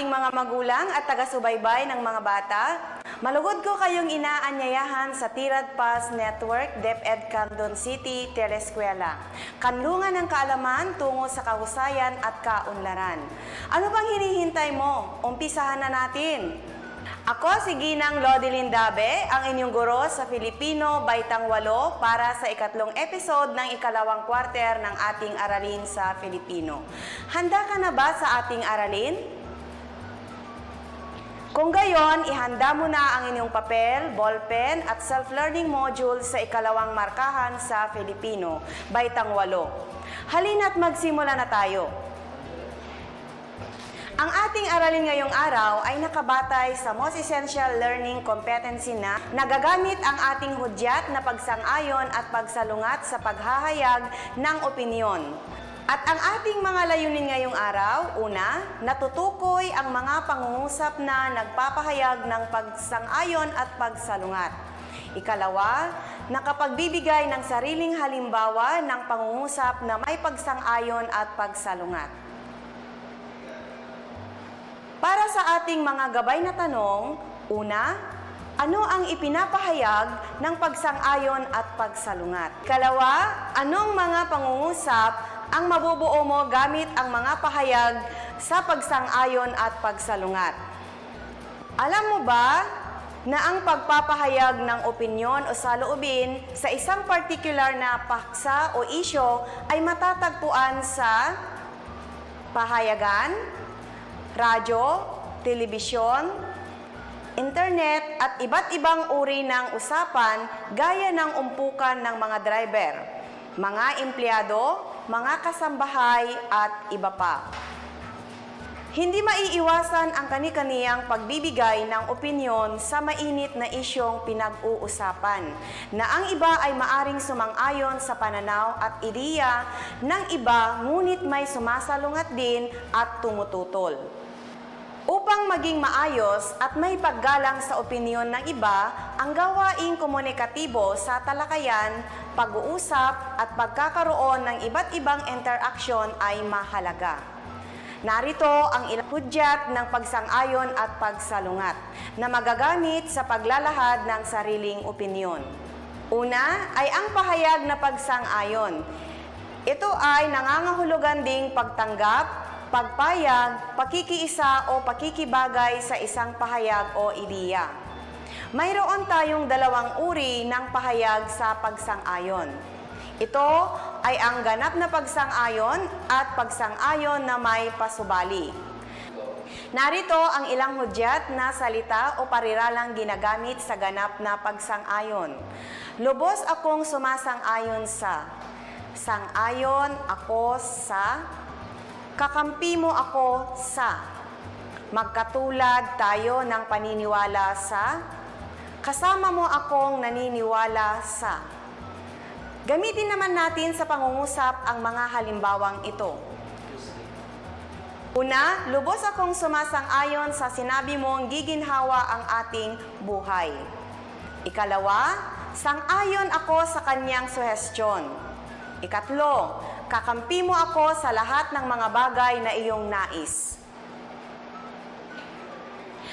ating mga magulang at taga-subaybay ng mga bata. Malugod ko kayong inaanyayahan sa Tirad Pass Network, DepEd Candon City, Teleskwela. Kanlungan ng kaalaman tungo sa kahusayan at kaunlaran. Ano pang hinihintay mo? Umpisahan na natin! Ako si Ginang Lodelin Dabe, ang inyong guro sa Filipino Baitang Walo para sa ikatlong episode ng ikalawang kwarter ng ating aralin sa Filipino. Handa ka na ba sa ating aralin? Kung gayon, ihanda mo na ang inyong papel, ballpen at self-learning module sa ikalawang markahan sa Filipino, Baitang Walo. Halina't magsimula na tayo. Ang ating aralin ngayong araw ay nakabatay sa most essential learning competency na nagagamit ang ating hudyat na pagsang-ayon at pagsalungat sa paghahayag ng opinyon. At ang ating mga layunin ngayong araw, una, natutukoy ang mga pangungusap na nagpapahayag ng pagsang-ayon at pagsalungat. Ikalawa, nakapagbibigay ng sariling halimbawa ng pangungusap na may pagsang-ayon at pagsalungat. Para sa ating mga gabay na tanong, una, ano ang ipinapahayag ng pagsang-ayon at pagsalungat? Kalawa, anong mga pangungusap ang mabubuo mo gamit ang mga pahayag sa pagsang-ayon at pagsalungat? Alam mo ba na ang pagpapahayag ng opinyon o saloobin sa isang particular na paksa o isyo ay matatagpuan sa pahayagan, radyo, telebisyon, internet at iba't ibang uri ng usapan gaya ng umpukan ng mga driver, mga empleyado, mga kasambahay at iba pa. Hindi maiiwasan ang kani-kaniyang pagbibigay ng opinyon sa mainit na isyong pinag-uusapan, na ang iba ay maaring sumang-ayon sa pananaw at ideya ng iba ngunit may sumasalungat din at tumututol. Upang maging maayos at may paggalang sa opinyon ng iba, ang gawaing komunikatibo sa talakayan, pag-uusap at pagkakaroon ng iba't ibang interaksyon ay mahalaga. Narito ang ilang hudyat ng pagsang-ayon at pagsalungat na magagamit sa paglalahad ng sariling opinyon. Una ay ang pahayag na pagsang-ayon. Ito ay nangangahulugan ding pagtanggap, pagpayag, pakikiisa o pakikibagay sa isang pahayag o ideya. Mayroon tayong dalawang uri ng pahayag sa pagsang-ayon. Ito ay ang ganap na pagsang-ayon at pagsang-ayon na may pasubali. Narito ang ilang hudyat na salita o pariralang ginagamit sa ganap na pagsang-ayon. Lubos akong sumasang-ayon sa Sang-ayon ako sa Kakampi mo ako sa Magkatulad tayo ng paniniwala sa Kasama mo akong naniniwala sa Gamitin naman natin sa pangungusap ang mga halimbawang ito. Una, lubos akong sumasang-ayon sa sinabi mong giginhawa ang ating buhay. Ikalawa, sang-ayon ako sa kanyang suhestyon. Ikatlo, kakampi mo ako sa lahat ng mga bagay na iyong nais.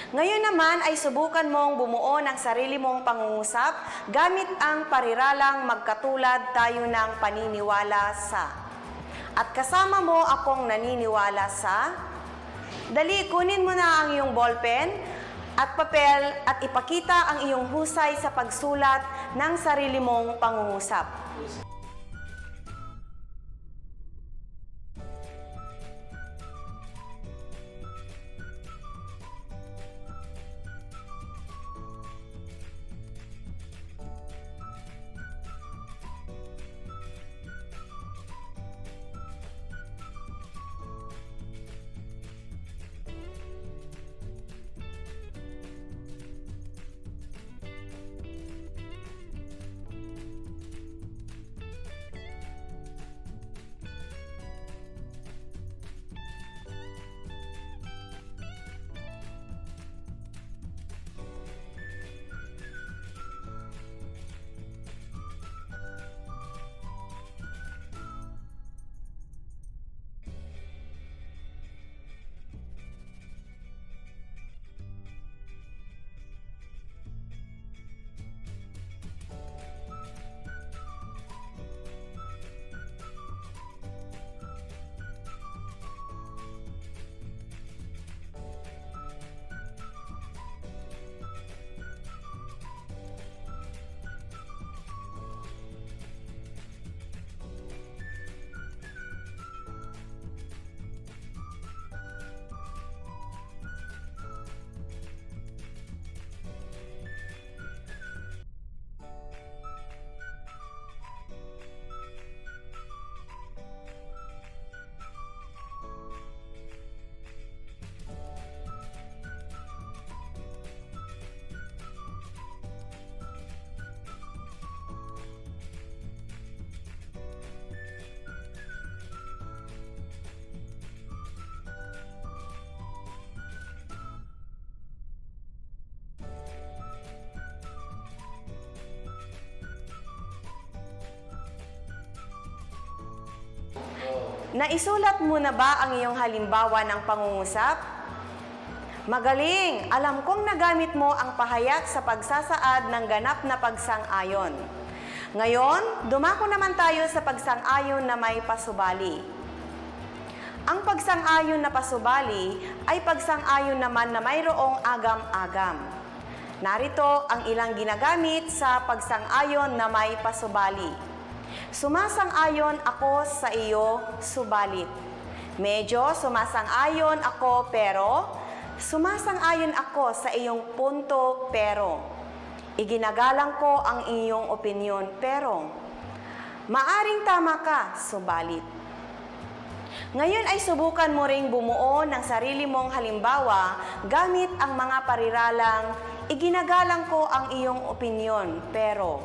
Ngayon naman ay subukan mong bumuo ng sarili mong pangungusap gamit ang pariralang magkatulad tayo ng paniniwala sa. At kasama mo akong naniniwala sa. Dali, kunin mo na ang iyong ballpen at papel at ipakita ang iyong husay sa pagsulat ng sarili mong pangungusap. Naisulat mo na ba ang iyong halimbawa ng pangungusap? Magaling! Alam kong nagamit mo ang pahayag sa pagsasaad ng ganap na pagsang-ayon. Ngayon, dumako naman tayo sa pagsang-ayon na may pasubali. Ang pagsang-ayon na pasubali ay pagsang-ayon naman na mayroong agam-agam. Narito ang ilang ginagamit sa pagsang-ayon na may pasubali. Sumasang-ayon ako sa iyo, subalit. Medyo sumasang-ayon ako pero sumasang-ayon ako sa iyong punto pero. Iginagalang ko ang iyong opinyon pero maaring tama ka, subalit. Ngayon ay subukan mo ring bumuo ng sarili mong halimbawa gamit ang mga pariralang iginagalang ko ang iyong opinyon pero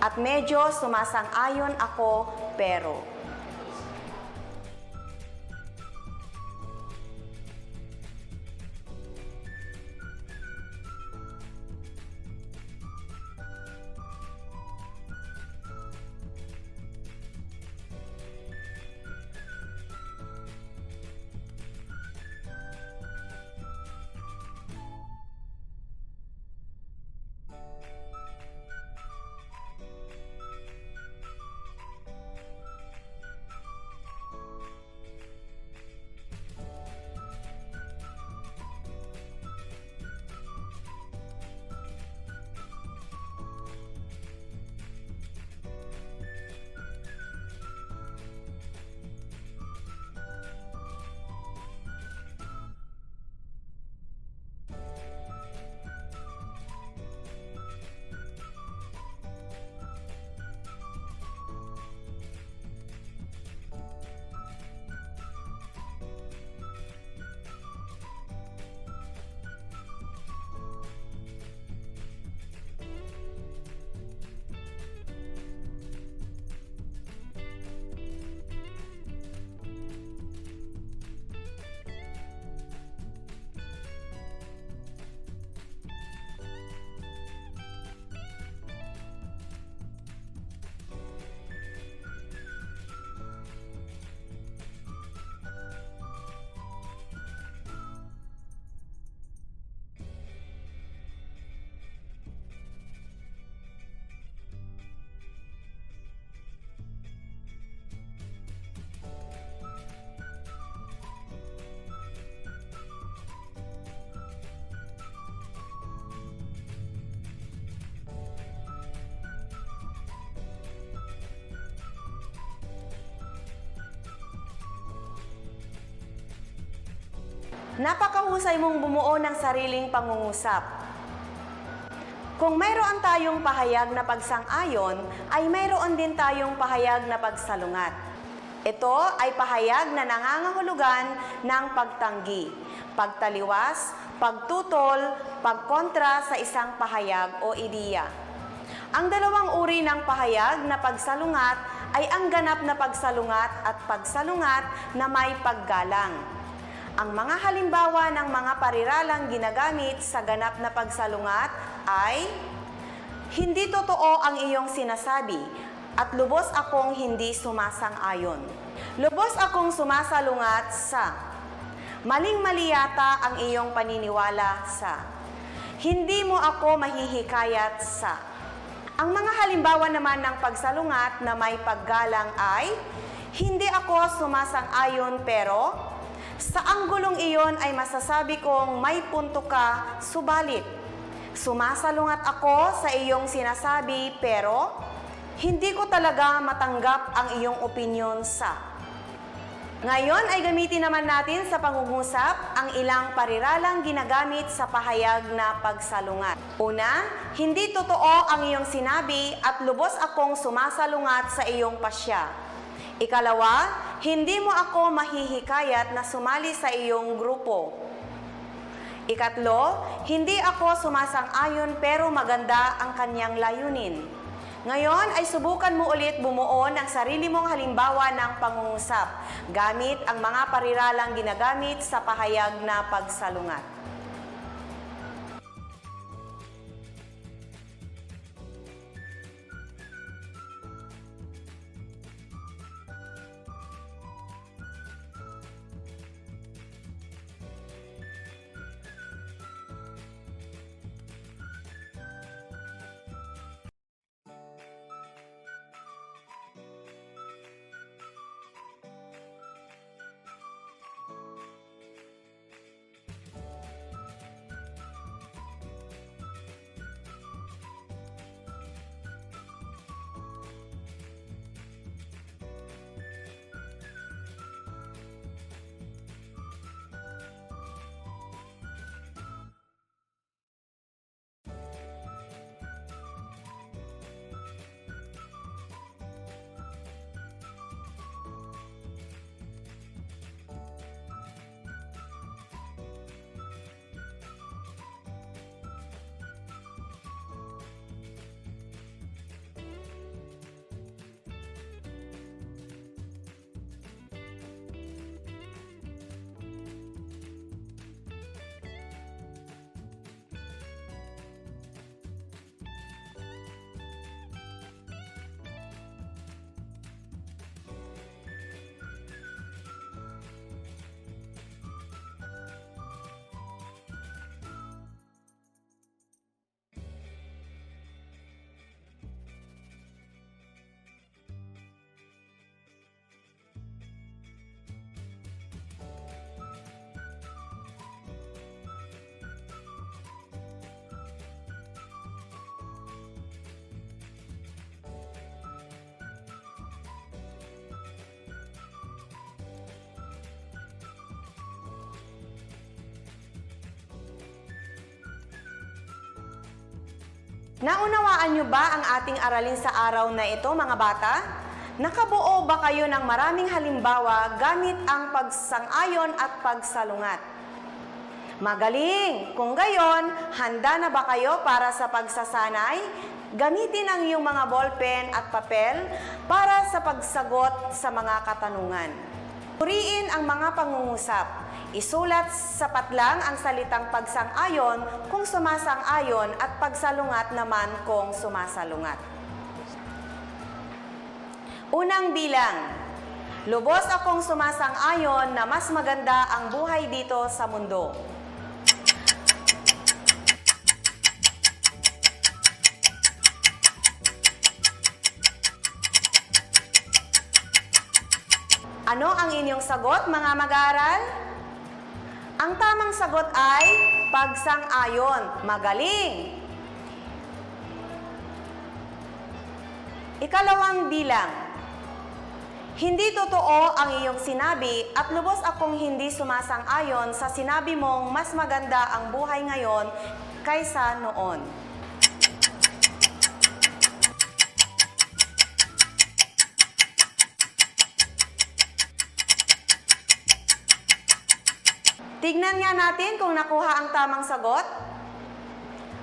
at medyo sumasang-ayon ako pero. Napakahusay mong bumuo ng sariling pangungusap. Kung mayroon tayong pahayag na pagsang-ayon, ay mayroon din tayong pahayag na pagsalungat. Ito ay pahayag na nangangahulugan ng pagtanggi, pagtaliwas, pagtutol, pagkontra sa isang pahayag o ideya. Ang dalawang uri ng pahayag na pagsalungat ay ang ganap na pagsalungat at pagsalungat na may paggalang. Ang mga halimbawa ng mga pariralang ginagamit sa ganap na pagsalungat ay Hindi totoo ang iyong sinasabi at lubos akong hindi sumasang-ayon. Lubos akong sumasalungat sa Maling-mali yata ang iyong paniniwala sa Hindi mo ako mahihikayat sa Ang mga halimbawa naman ng pagsalungat na may paggalang ay Hindi ako sumasang-ayon pero sa anggulong iyon ay masasabi kong may punto ka, subalit. Sumasalungat ako sa iyong sinasabi pero hindi ko talaga matanggap ang iyong opinyon sa. Ngayon ay gamitin naman natin sa pangungusap ang ilang pariralang ginagamit sa pahayag na pagsalungat. Una, hindi totoo ang iyong sinabi at lubos akong sumasalungat sa iyong pasya. Ikalawa, hindi mo ako mahihikayat na sumali sa iyong grupo. Ikatlo, hindi ako sumasang-ayon pero maganda ang kanyang layunin. Ngayon ay subukan mo ulit bumuo ng sarili mong halimbawa ng pangungusap gamit ang mga pariralang ginagamit sa pahayag na pagsalungat. Naunawaan niyo ba ang ating aralin sa araw na ito, mga bata? Nakabuo ba kayo ng maraming halimbawa gamit ang pagsang-ayon at pagsalungat? Magaling! Kung gayon, handa na ba kayo para sa pagsasanay? Gamitin ang iyong mga ballpen at papel para sa pagsagot sa mga katanungan. Puriin ang mga pangungusap. Isulat sapat lang ang salitang pagsang-ayon kung sumasang-ayon at pagsalungat naman kung sumasalungat. Unang bilang, lubos akong sumasang-ayon na mas maganda ang buhay dito sa mundo. Ano ang inyong sagot, mga mag-aaral? Ang tamang sagot ay pagsang-ayon. Magaling! Ikalawang bilang. Hindi totoo ang iyong sinabi at lubos akong hindi sumasang-ayon sa sinabi mong mas maganda ang buhay ngayon kaysa noon. Tignan nga natin kung nakuha ang tamang sagot.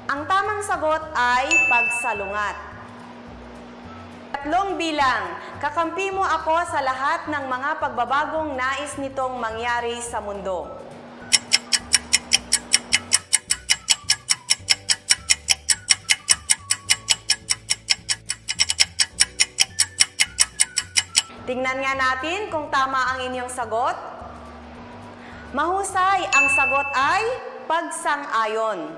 Ang tamang sagot ay pagsalungat. Tatlong bilang, kakampi mo ako sa lahat ng mga pagbabagong nais nitong mangyari sa mundo. Tingnan nga natin kung tama ang inyong sagot. Mahusay, ang sagot ay pagsang-ayon.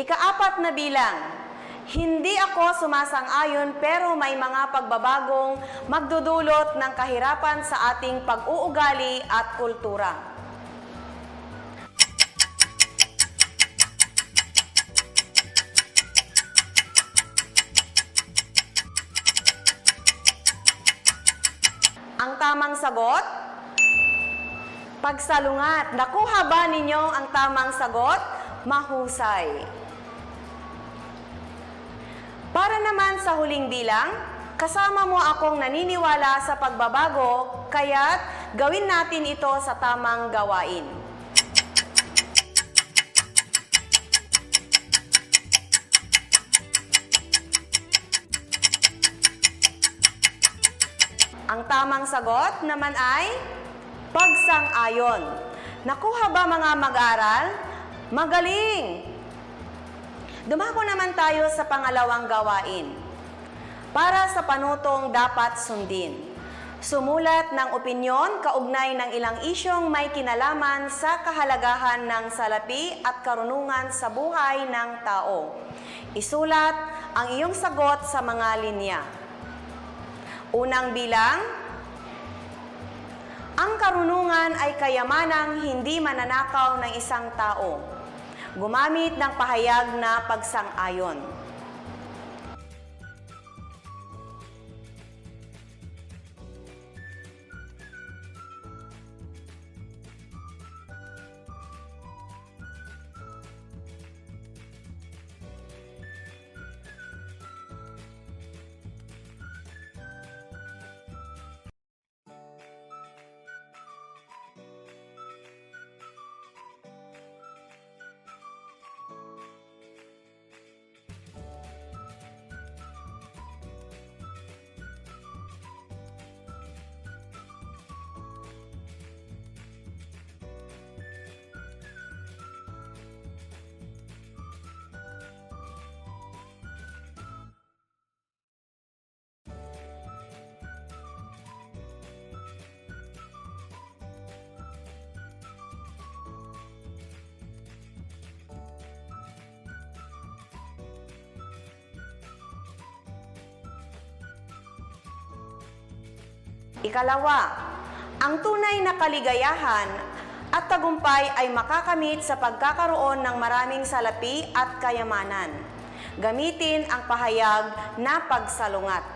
Ikaapat na bilang, hindi ako sumasang-ayon pero may mga pagbabagong magdudulot ng kahirapan sa ating pag-uugali at kultura. Ang tamang sagot, pagsalungat. Nakuha ba ninyo ang tamang sagot? Mahusay. Para naman sa huling bilang, kasama mo akong naniniwala sa pagbabago, kaya't gawin natin ito sa tamang gawain. Ang tamang sagot naman ay pagsang-ayon. Nakuha ba mga mag-aral? Magaling! Dumako naman tayo sa pangalawang gawain. Para sa panutong dapat sundin. Sumulat ng opinyon kaugnay ng ilang isyong may kinalaman sa kahalagahan ng salapi at karunungan sa buhay ng tao. Isulat ang iyong sagot sa mga linya. Unang bilang, ang karunungan ay kayamanang hindi mananakaw ng isang tao. Gumamit ng pahayag na pagsang-ayon. Ikalawa, ang tunay na kaligayahan at tagumpay ay makakamit sa pagkakaroon ng maraming salapi at kayamanan. Gamitin ang pahayag na pagsalungat.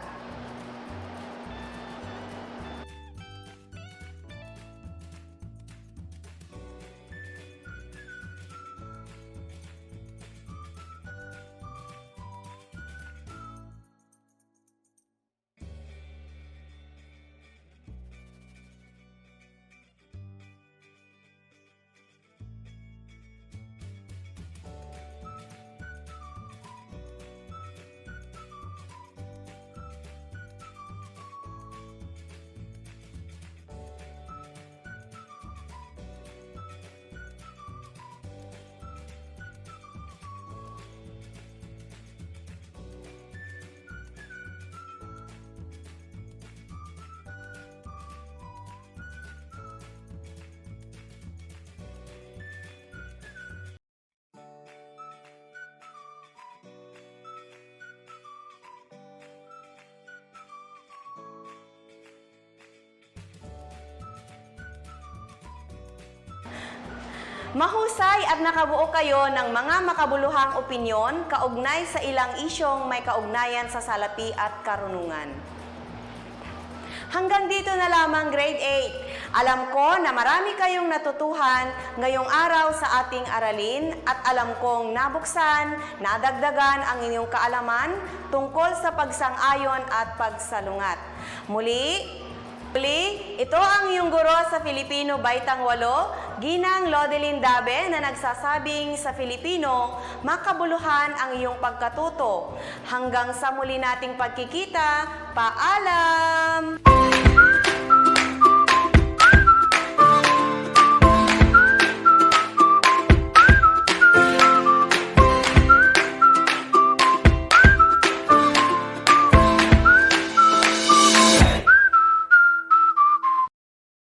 Mahusay at nakabuo kayo ng mga makabuluhang opinyon kaugnay sa ilang isyong may kaugnayan sa salapi at karunungan. Hanggang dito na lamang grade 8. Alam ko na marami kayong natutuhan ngayong araw sa ating aralin at alam kong nabuksan, nadagdagan ang inyong kaalaman tungkol sa pagsang-ayon at pagsalungat. Muli, Muli, ito ang iyong guro sa Filipino Baitang Walo, Ginang Lodelin Dabe na nagsasabing sa Filipino, makabuluhan ang iyong pagkatuto. Hanggang sa muli nating pagkikita, paalam!